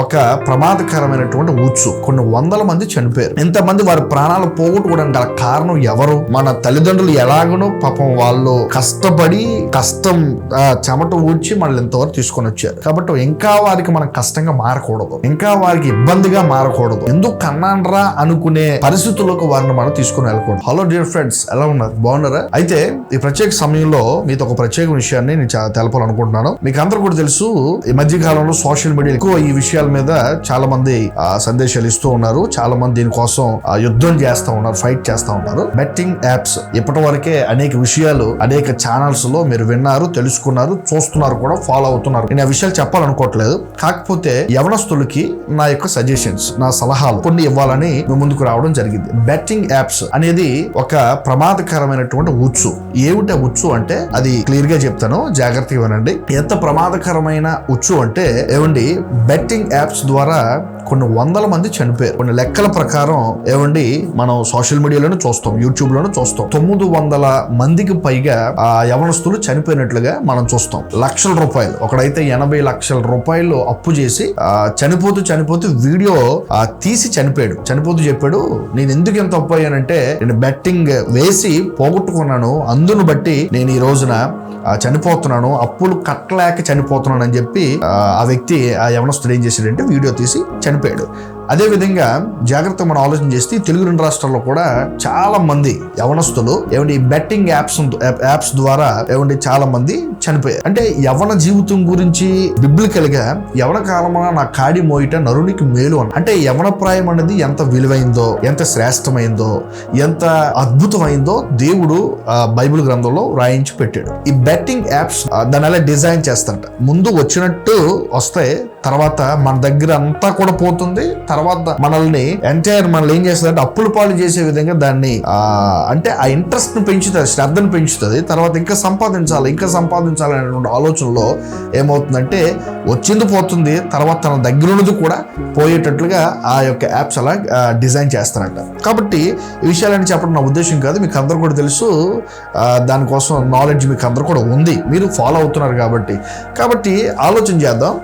ఒక ప్రమాదకరమైనటువంటి ఉచ్చు కొన్ని వందల మంది చనిపోయారు. ఇంతమంది వారి ప్రాణాలు పోగొట్టుకోవడానికి గల కారణం ఎవరు? మన తల్లిదండ్రులు ఎలాగనో పాపం వాళ్ళు కష్టపడి కష్టం చెమట ఊడ్చి మనల్ని ఇంతవరకు తీసుకొని వచ్చారు. కాబట్టి ఇంకా వారికి మనం కష్టంగా మారకూడదు. ఇంకా వారికి ఇబ్బందిగా మారకూడదు. ఎందుకు కన్నానరా అనుకునే పరిస్థితుల్లోకి వారిని మనం తీసుకుని వెళ్ళకూడదు. హలో డియర్ ఫ్రెండ్స్ ఎలా ఉన్నారు? బాగున్నారా? అయితే ఈ ప్రత్యేక సమయంలో మీతో ఒక ప్రత్యేక విషయాన్ని నేను తెలపాలనుకుంటున్నాను. మీకు అందరూ కూడా తెలుసు ఈ మధ్య కాలంలో సోషల్ మీడియా ఎక్కువ ఈ విషయాలు మీద చాలా మంది సందేశాలు ఇస్తూ ఉన్నారు. చాలా మంది దీనికోసం యుద్ధం చేస్తూ ఉన్నారు ఫైట్ చేస్తూ ఉన్నారు. బెట్టింగ్ యాప్స్ ఇప్పటి వరకే అనేక విషయాలు అనేక ఛానల్స్లో మీరు విన్నారు తెలుసుకున్నారు చూస్తున్నారు కూడా ఫాలో అవుతున్నారు. నేను ఆ విషయాలు చెప్పాలనుకోవట్లేదు. కాకపోతే యవనస్తులకి నా యొక్క సజెషన్స్ నా సలహాలు కొన్ని ఇవ్వాలని మీ ముందుకు రావడం జరిగింది. బెట్టింగ్ యాప్స్ అనేది ఒక ప్రమాదకరమైనటువంటి ఉచ్చు. ఏమిటి ఉచ్చు అంటే అది క్లియర్గా చెప్తాను జాగ్రత్తగా వినండి. ఎంత ప్రమాదకరమైన ఉచ్చు అంటే ఏమండి బెట్టింగ్ యాప్స్ ద్వారా కొన్ని వందల మంది చనిపోయారు. కొన్ని లెక్కల ప్రకారం ఏమండి మనం సోషల్ మీడియాలోనే చూస్తాం యూట్యూబ్లోనే చూస్తాం. తొమ్మిది వందల మందికి పైగా ఆ యవనస్తులు చనిపోయినట్లుగా మనం చూస్తాం. లక్షల రూపాయలు. ఒకడైతే ఎనభై లక్షల రూపాయలు అప్పు చేసి చనిపోతూ చనిపోతూ వీడియో తీసి చనిపోయాడు. చనిపోతూ చెప్పాడు నేను ఎందుకు ఎంత అప్పు అయ్యానంటే నేను బెట్టింగ్ వేసి పోగొట్టుకున్నాను. అందును బట్టి నేను ఈ రోజున చనిపోతున్నాను. అప్పులు కట్టలేక చనిపోతున్నాను అని చెప్పి ఆ, వ్యక్తి ఆ యవనస్తుడు ఏం చేశాడంటే వీడియో తీసి చనిపోయాడు. అదే విధంగా జాగ్రత్త మనం ఆలోచన చేస్తే తెలుగు రెండు రాష్ట్రాల్లో కూడా చాలా మంది యవనస్తులు ఏమండి బెట్టింగ్ యాప్స్ యాప్స్ ద్వారా ఏమండి చాలా మంది చనిపోయారు. అంటే యవన జీవితం గురించి బిబ్లికల్గా యవన కాలమున నా కాడి మోయిట నరునికి మేలు అని అంటే యవన ప్రాయం అనేది ఎంత విలువైందో ఎంత శ్రేష్టమైందో ఎంత అద్భుతమైందో దేవుడు బైబిల్ గ్రంథంలో రాయించి పెట్టాడు. ఈ బెట్టింగ్ యాప్స్ దాని అలా డిజైన్ చేస్తారంట. ముందు వచ్చినట్టు వస్తే తర్వాత మన దగ్గర అంతా కూడా పోతుంది. తర్వాత మనల్ని ఎంటైర్ మనల్ని ఏం చేస్తుంది అంటే అప్పుల పాలు చేసే విధంగా దాన్ని అంటే ఆ ఇంట్రెస్ట్ను పెంచుతుంది శ్రద్ధను పెంచుతుంది. తర్వాత ఇంకా సంపాదించాలి ఇంకా సంపాదించాలి అనేటువంటి ఆలోచనలో ఏమవుతుందంటే వచ్చింది పోతుంది తర్వాత తన దగ్గర ఉన్నది కూడా పోయేటట్లుగా ఆ యొక్క యాప్స్ అలా డిజైన్ చేస్తారంట. కాబట్టి ఈ విషయాలని చెప్పడం నా ఉద్దేశం కాదు. మీకు అందరూ కూడా తెలుసు దానికోసం నాలెడ్జ్ మీకు అందరూ కూడా ఉంది. మీరు ఫాలో అవుతున్నారు కాబట్టి. కాబట్టి ఆలోచన చేద్దాం.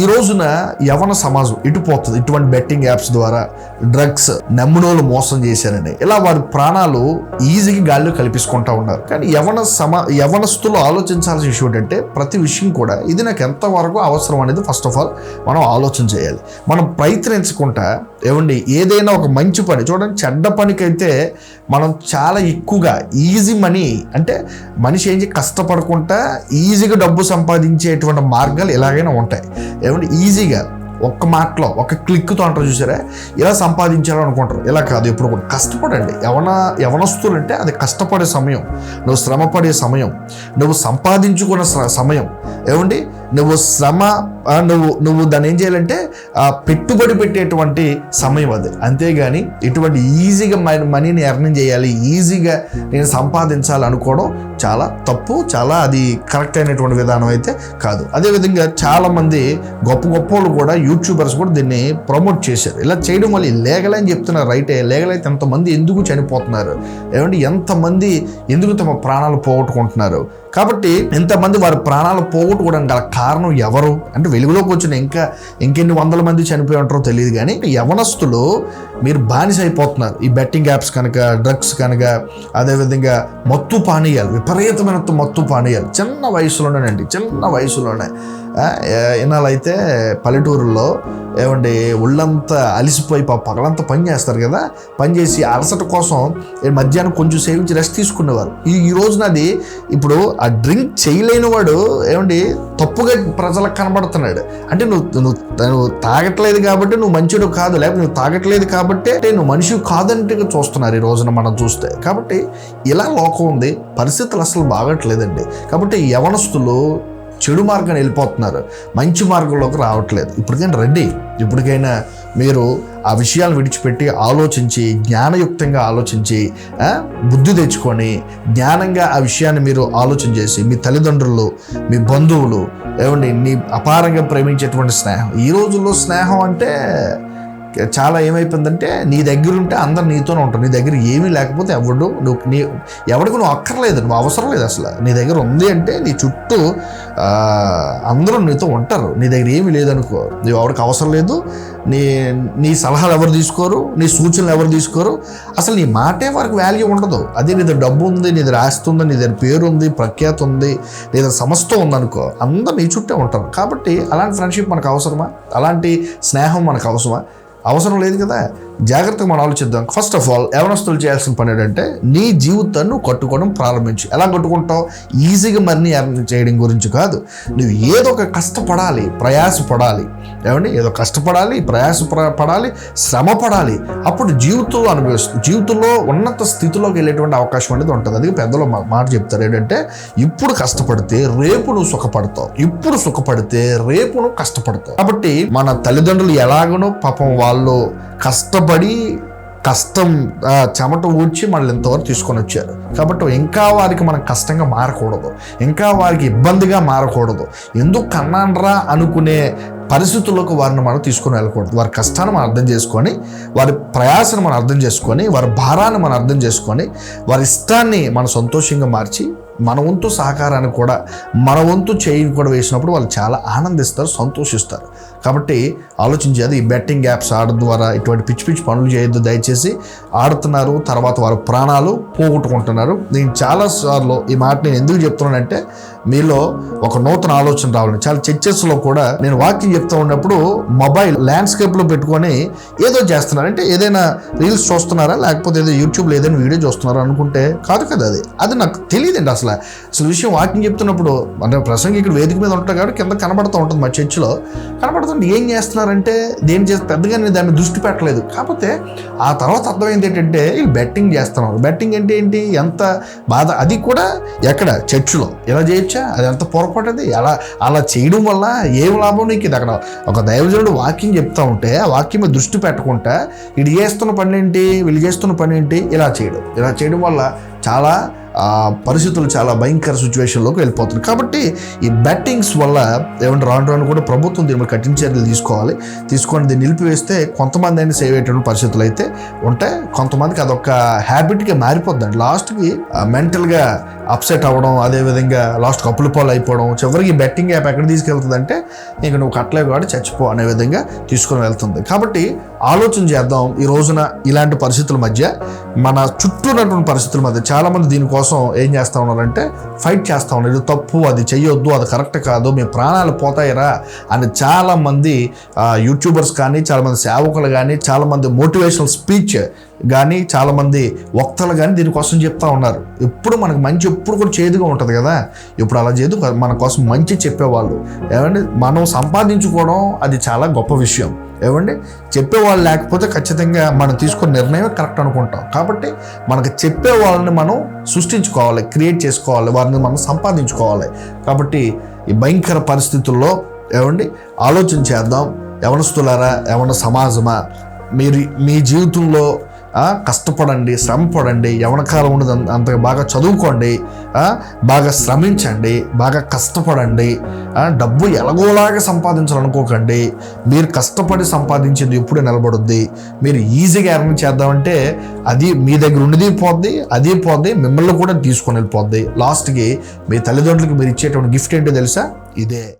ఈ రోజున యవన సమాజం ఇటుపోతుంది ఇటువంటి బెట్టింగ్ యాప్స్ ద్వారా డ్రగ్స్ నమ్మునోళ్ళు మోసం చేశారని. ఇలా వారి ప్రాణాలు ఈజీగా గాలిలో కల్పించుకుంటా ఉన్నారు. కానీ యవన సమా యవనస్తులు ఆలోచించాల్సిన విషయం ఏంటంటే ప్రతి విషయం కూడా ఇది నాకు ఎంతవరకు అవసరం అనేది ఫస్ట్ ఆఫ్ ఆల్ మనం ఆలోచన చేయాలి. మనం ప్రయత్నించకుండా ఏమండి ఏదైనా ఒక మంచి పని చూడండి చెడ్డ పనికైతే మనం చాలా ఎక్కువగా ఈజీ మనీ అంటే మనిషి ఏం చేసి కష్టపడకుండా ఈజీగా డబ్బు సంపాదించేటువంటి మార్గాలు ఎలాగైనా ఉంటాయి. ఏమంటే ఈజీగా ఒక్క మాటలో ఒక క్లిక్తో అంటారు చూసారా? ఇలా సంపాదించాలనుకుంటారు. ఇలా కాదు ఎప్పుడు కూడా. కష్టపడండి. యవన యవనస్తులు అంటే అది కష్టపడే సమయం నువ్వు శ్రమపడే సమయం నువ్వు సంపాదించుకున్న సమయం. ఏమండి నువ్వు శ్రమ నువ్వు నువ్వు దాన్ని ఏం చేయాలంటే పెట్టుబడి పెట్టేటువంటి సమయం అది. అంతేగాని ఇటువంటి ఈజీగా మన- మనీని ఎర్నింగ్ చేయాలి ఈజీగా నేను సంపాదించాలి అనుకోవడం చాలా తప్పు చాలా అది కరెక్ట్ అయినటువంటి విధానం అయితే కాదు. అదేవిధంగా చాలామంది గొప్ప గొప్ప వాళ్ళు కూడా యూట్యూబర్స్ కూడా దీన్ని ప్రమోట్ చేశారు. ఇలా చేయడం వల్ల లేగలని అని చెప్తున్నారు రైటే లేగలైతే ఎంతమంది ఎందుకు చనిపోతున్నారు? ఏమంటే ఎంతమంది ఎందుకు తమ ప్రాణాలు పోగొట్టుకుంటున్నారు? కాబట్టి ఎంతమంది వారి ప్రాణాలు పోగొట్టుకోవడానికి గల కారణం ఎవరు? అంటే వెలుగులోకి వచ్చిన ఇంకా ఇంకెన్ని వందల మంది చనిపోయి ఉంటారో తెలియదు కానీ యవనస్తులు మీరు బానిస అయిపోతున్నారు ఈ బెట్టింగ్ యాప్స్ కనుక డ్రగ్స్ కనుక అదేవిధంగా మత్తు పానీయాలు విపరీతమైన మత్తు పానీయాలు చిన్న వయసులోనేనండి చిన్న వయసులోనే. ఇన్నాళ్ళైతే పల్లెటూరులో ఏమండి ఒళ్ళంతా అలిసిపోయి పగలంతా పని చేస్తారు కదా పని చేసి అలసట కోసం మధ్యాహ్నం కొంచెం సేవించి రెస్ట్ తీసుకునేవారు. ఈ ఈ రోజున అది ఇప్పుడు ఆ డ్రింక్ చేయలేని వాడు ఏమండి తప్పుగా ప్రజలకు కనబడుతున్నాడు. అంటే నువ్వు నువ్వు నువ్వు తాగట్లేదు కాబట్టి నువ్వు మంచిడు కాదు లేకపోతే నువ్వు తాగట్లేదు కాబట్టి నువ్వు మనిషి కాదంటే చూస్తున్నారు ఈ రోజున మనం చూస్తే. కాబట్టి ఇలా లోకం ఉంది పరిస్థితులు అసలు బాగట్లేదండి. కాబట్టి యవనస్తులు చెడు మార్గాన్ని వెళ్ళిపోతున్నారు. మంచి మార్గంలోకి రావట్లేదు. ఇప్పటికైనా రెడీ. ఇప్పటికైనా మీరు ఆ విషయాలు విడిచిపెట్టి ఆలోచించి జ్ఞానయుక్తంగా ఆలోచించి బుద్ధి తెచ్చుకొని జ్ఞానంగా ఆ విషయాన్ని మీరు ఆలోచన చేసి మీ తల్లిదండ్రులు మీ బంధువులు ఏమండి నీ అపారంగా ప్రేమించేటువంటి స్నేహం. ఈ రోజుల్లో స్నేహం అంటే చాలా ఏమైపోయిందంటే నీ దగ్గర ఉంటే అందరు నీతోనే ఉంటారు. నీ దగ్గర ఏమీ లేకపోతే ఎవడు నువ్వు నీ ఎవడికి నువ్వు అక్కర్లేదు నువ్వు అవసరం లేదు అసలు. నీ దగ్గర ఉంది అంటే నీ చుట్టూ అందరూ నీతో ఉంటారు. నీ దగ్గర ఏమీ లేదనుకో. నువ్వు ఎవరికి అవసరం లేదు. నీ నీ సలహాలు ఎవరు తీసుకోరు? నీ సూచనలు ఎవరు తీసుకోరు? అసలు నీ మాటే వారికి వాల్యూ ఉండదు. అదే నీ దగ్గర డబ్బు ఉంది నీ దగ్గర ఆస్తి ఉంది నీ దగ్గర పేరు ఉంది ప్రఖ్యాత ఉంది నీ దగ్గర సమస్తం ఉందనుకో అందరు నీ చుట్టే ఉంటారు. కాబట్టి అలాంటి ఫ్రెండ్షిప్ మనకు అవసరమా? అలాంటి స్నేహం మనకు అవసరమా? అవసరం లేదు కదా జాగ్రత్తగా మనం ఆలోచిద్దాం. ఫస్ట్ ఆఫ్ ఆల్ యవనస్తులు చేయాల్సిన పని ఏంటంటే నీ జీవితాన్ని కట్టుకోవడం ప్రారంభించు. ఎలా కట్టుకుంటావు? ఈజీగా మనీ ఎర్న్ చేయడం గురించి కాదు. నువ్వు ఏదో ఒక కష్టపడాలి ప్రయాసపడాలి. ఏమండి? ఏదో కష్టపడాలి ప్రయాస పడాలి శ్రమ పడాలి అప్పుడు జీవితంలో అనుభవిస్తుంది జీవితంలో ఉన్నత స్థితిలోకి వెళ్ళేటువంటి అవకాశం అనేది ఉంటుంది. అది పెద్దలు మా- మాట చెప్తారు ఏంటంటే ఇప్పుడు కష్టపడితే రేపు నువ్వు సుఖపడతావు. ఇప్పుడు సుఖపడితే రేపు నువ్వు కష్టపడతావు. కాబట్టి మన తల్లిదండ్రులు ఎలాగనో పాపం వాళ్ళు కష్టపడి కష్టం చెమట ఊడ్చి మనల్ని ఇంతవరకు తీసుకొని వచ్చారు. కాబట్టి ఇంకా వారికి మనం కష్టంగా మారకూడదు. ఇంకా వారికి ఇబ్బందిగా మారకూడదు. ఎందుకు కన్నానరా అనుకునే పరిస్థితులకు వారిని మనం తీసుకొని వెళ్ళకూడదు. వారి కష్టాన్ని మనం అర్థం చేసుకొని వారి ప్రయాసను మనం అర్థం చేసుకొని వారి భారాన్ని మనం అర్థం చేసుకొని వారి ఇష్టాన్ని మనం సంతోషంగా మార్చి మన వంతు సహకారాన్ని కూడా మన వంతు చేయి కూడా వేసినప్పుడు వాళ్ళు చాలా ఆనందిస్తారు సంతోషిస్తారు. కాబట్టి ఆలోచించేది ఈ బెట్టింగ్ యాప్స్ ఆడడం ద్వారా ఇటువంటి పిచ్చి పిచ్చి పనులు చేయొద్దు. దయచేసి ఆడుతున్నారు తర్వాత వారు ప్రాణాలు పోగొట్టుకుంటున్నారు. నేను చాలాసార్లు ఈ మాట నేను ఎందుకు చెప్తున్నానంటే మీలో ఒక నూతన ఆలోచన రావాలి చాలా చర్చెస్లో కూడా నేను వాక్యం చెప్తా ఉన్నప్పుడు మొబైల్ ల్యాండ్స్కేప్లో పెట్టుకొని ఏదో చేస్తున్నారు. అంటే ఏదైనా రీల్స్ చూస్తున్నారా? లేకపోతే ఏదో యూట్యూబ్లో ఏదైనా వీడియో చూస్తున్నారా అనుకుంటే కాదు కదా అది. అది నాకు తెలియదండి అసలు. అసలు విషయం వాక్యం చెప్తున్నప్పుడు అంటే ప్రసంగి ఇక్కడ వేదిక మీద ఉంటాడు కాబట్టి కింద కనబడుతూ ఉంటుంది మా చర్చిలో. కనబడుతుంటే ఏం చేస్తున్నారంటే దేని చేసి పెద్దగా నేను దాన్ని దృష్టి పెట్టలేదు. కాకపోతే ఆ తర్వాత అర్థమైంది ఏంటంటే వీళ్ళు బెట్టింగ్ చేస్తున్నారు. బెట్టింగ్ అంటే ఏంటి? ఎంత బాధ. అది కూడా ఎక్కడ? చర్చిలో. ఇలా చేయొచ్చు? అది ఎంత పొరపాటుది? అలా అలా చేయడం వల్ల ఏం లాభం నీకు ఇది? అక్కడ ఒక దైవజనుడు వాక్యం చెప్తా ఉంటే ఆ వాక్యం దృష్టి పెట్టకుండా వీడు చేస్తున్న పని ఏంటి వీళ్ళు చేస్తున్న పని ఏంటి ఇలా చేయడం. ఇలా చేయడం వల్ల చాలా పరిస్థితులు చాలా భయంకర సిచ్యువేషన్లోకి వెళ్ళిపోతుంది. కాబట్టి ఈ బెట్టింగ్స్ వల్ల ఏమంటే రాను రాను కూడా ప్రభుత్వం దీని మీద కఠిన చర్యలు తీసుకోవాలి. తీసుకొని దీన్ని నిలిపివేస్తే కొంతమంది అయినా సేవ్ అయ్యేటువంటి పరిస్థితులు అయితే ఉంటాయి. కొంతమందికి అదొక హ్యాబిట్గా మారిపోద్దండి లాస్ట్కి మెంటల్గా అప్సెట్ అవ్వడం అదేవిధంగా లాస్ట్ కప్పుల పాలు అయిపోవడం చివరికి బెట్టింగ్ యాప్ ఎక్కడ తీసుకెళ్తుందంటే ఇంక నువ్వు కట్టలేవు కాబట్టి చచ్చిపో అనే విధంగా తీసుకొని వెళ్తుంది. కాబట్టి ఆలోచన చేద్దాం ఈ రోజున ఇలాంటి పరిస్థితుల మధ్య. మన చుట్టూ ఉన్నటువంటి పరిస్థితుల మధ్య చాలా మంది కోసం ఏం చేస్తూ ఉన్నారంటే ఫైట్ చేస్తా ఉన్నారు ఇది తప్పు అది చెయ్యొద్దు అది కరెక్ట్ కాదు మీ ప్రాణాలు పోతాయిరా అని చాలామంది యూట్యూబర్స్ కానీ చాలామంది సేవకులు కానీ చాలామంది మోటివేషనల్ స్పీచ్ కానీ చాలామంది వక్తలు కానీ దీనికోసం చెప్తా ఉన్నారు. ఎప్పుడు మనకు మంచి ఎప్పుడు కూడా చేదుగా ఉంటుంది కదా. ఇప్పుడు అలా చేదు మన కోసం మంచి చెప్పేవాళ్ళు. ఏమంటే మనం సంపాదించుకోవడం అది చాలా గొప్ప విషయం. ఏమండి? చెప్పేవాళ్ళు లేకపోతే ఖచ్చితంగా మనం తీసుకున్న నిర్ణయం కరెక్ట్ అనుకుంటాం. కాబట్టి మనకు చెప్పే వాళ్ళని మనం సృష్టించుకోవాలి క్రియేట్ చేసుకోవాలి వారిని మనం సంపాదించుకోవాలి. కాబట్టి ఈ భయంకర పరిస్థితుల్లో ఏమండి? ఆలోచన చేద్దాం. యవనస్తులారా యవన సమాజమా? మీరు మీ జీవితంలో కష్టపడండి శ్రమ పడండి యవనకాలం కాలం అంత- బాగా చదువుకోండి బాగా శ్రమించండి బాగా కష్టపడండి డబ్బు ఎలాగోలాగా సంపాదించాలనుకోకండి. మీరు కష్టపడి సంపాదించింది ఎప్పుడూ నిలబడుద్ది. మీరు ఈజీగా ఎర్న్ చేద్దామంటే అది మీ దగ్గర ఉన్నది పోద్ది అది పోద్ది మిమ్మల్ని కూడా తీసుకొని వెళ్ళిపోద్ది. లాస్ట్కి మీ తల్లిదండ్రులకు మీరు ఇచ్చేటువంటి గిఫ్ట్ ఏంటో తెలుసా? ఇదే.